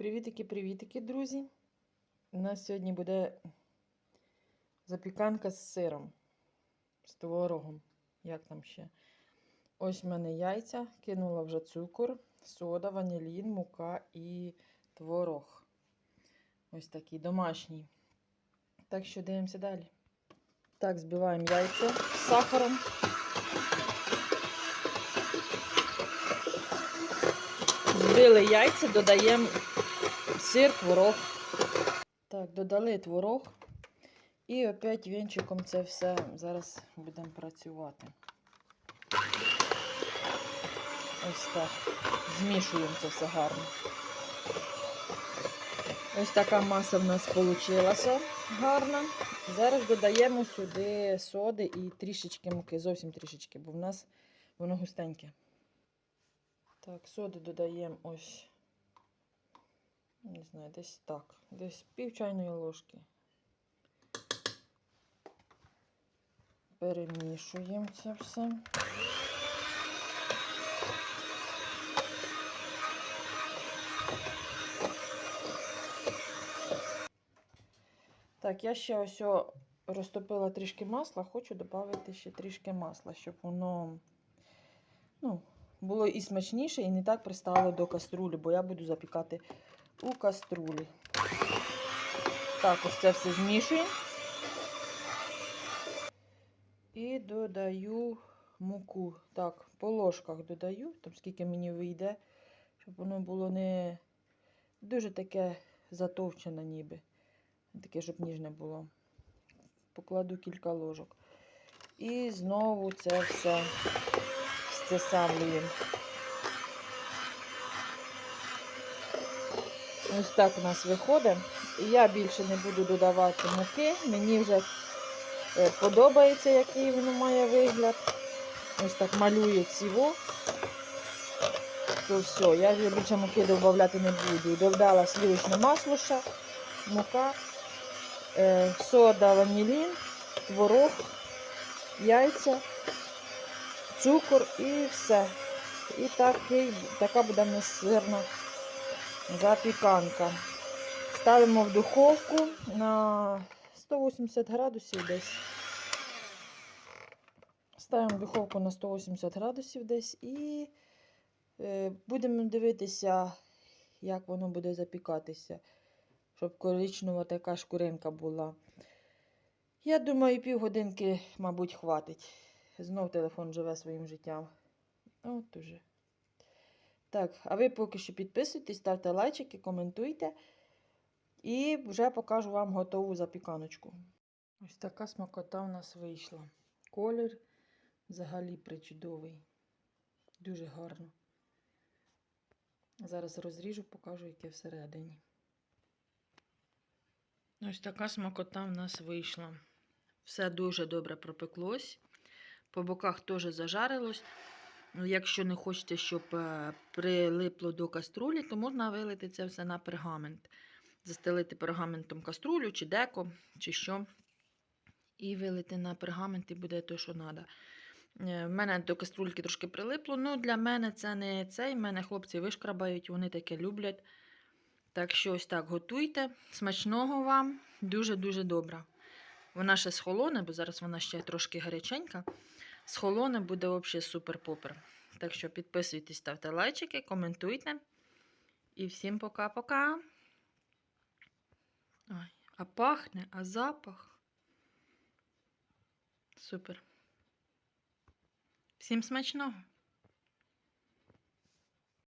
Привітики-привітики, друзі. У нас сьогодні буде запіканка з сиром, з творогом. Як там ще? Ось в мене яйця, кинула вже цукор, сода, ванілін, мука і творог. Ось такий домашній. Так що дивимося далі. Так, збиваємо яйця з сахаром. Збили яйця, додаємо сир, творог. Так, додали творог. І опять вінчиком це все зараз будемо працювати. Ось так. Змішуємо це все гарно. Ось така маса в нас вийшла гарна. Зараз додаємо сюди соди і трішечки муки, зовсім трішечки, бо в нас воно густеньке. Так, соди додаємо ось, не знаю, десь так, десь пів чайної ложки. Перемішуємо це все. Так, я ще ось розтопила трішки масла, хочу додати ще трішки масла, щоб воно ну, було і смачніше, і не так пристало до каструлі, бо я буду запікати у каструлі. Так, ось це все змішуємо. І додаю муку. Так, по ложках додаю, там скільки мені вийде, щоб воно було не дуже таке затовчене ніби. Таке, щоб ніжне було. Покладу кілька ложок. І знову це все стесавлюємо. Ось так у нас виходить. Я більше не буду додавати муки. Мені вже е, подобається, який воно має вигляд. Ось так малює ціву. То все, я вже більше муки додавати не буду. Додала сливочне масло мука, е, сода, ванілін, творог, яйця, цукор і все. І такий, така буде в нас сирна запіканка. Ставимо в духовку на 180 градусів десь. Ставимо в духовку на 180 градусів десь і е, будемо дивитися, як воно буде запікатися, щоб коричнева така шкуринка була. Я думаю, півгодинки, мабуть, хватить. Знов телефон живе своїм життям. От уже. Так, а ви поки що підписуйтесь, ставте лайчики, коментуйте. І вже покажу вам готову запіканочку. Ось така смакота у нас вийшла. Колір взагалі причудовий. Дуже гарно. Зараз розріжу, покажу, яке всередині. Ось така смакота в нас вийшла. Все дуже добре пропеклось. По боках теж зажарилось. Ну, Якщо не хочете, щоб е, прилипло до каструлі, то можна вилити це все на пергамент. Застелити пергаментом каструлю, чи деко, чи що. І вилити на пергамент, і буде те, що треба. В мене до каструльки трошки прилипло. Ну, для мене це не цей. мене хлопці вишкрабають, вони таке люблять. Так що ось так готуйте. Смачного вам, дуже-дуже добра. Вона ще схолоне, бо зараз вона ще трошки гаряченька. Схолоне буде взагалі супер-попер. Так що підписуйтесь, ставте лайчики, коментуйте. І всім пока-пока. Ой, а пахне, а запах. Супер. Всім смачного!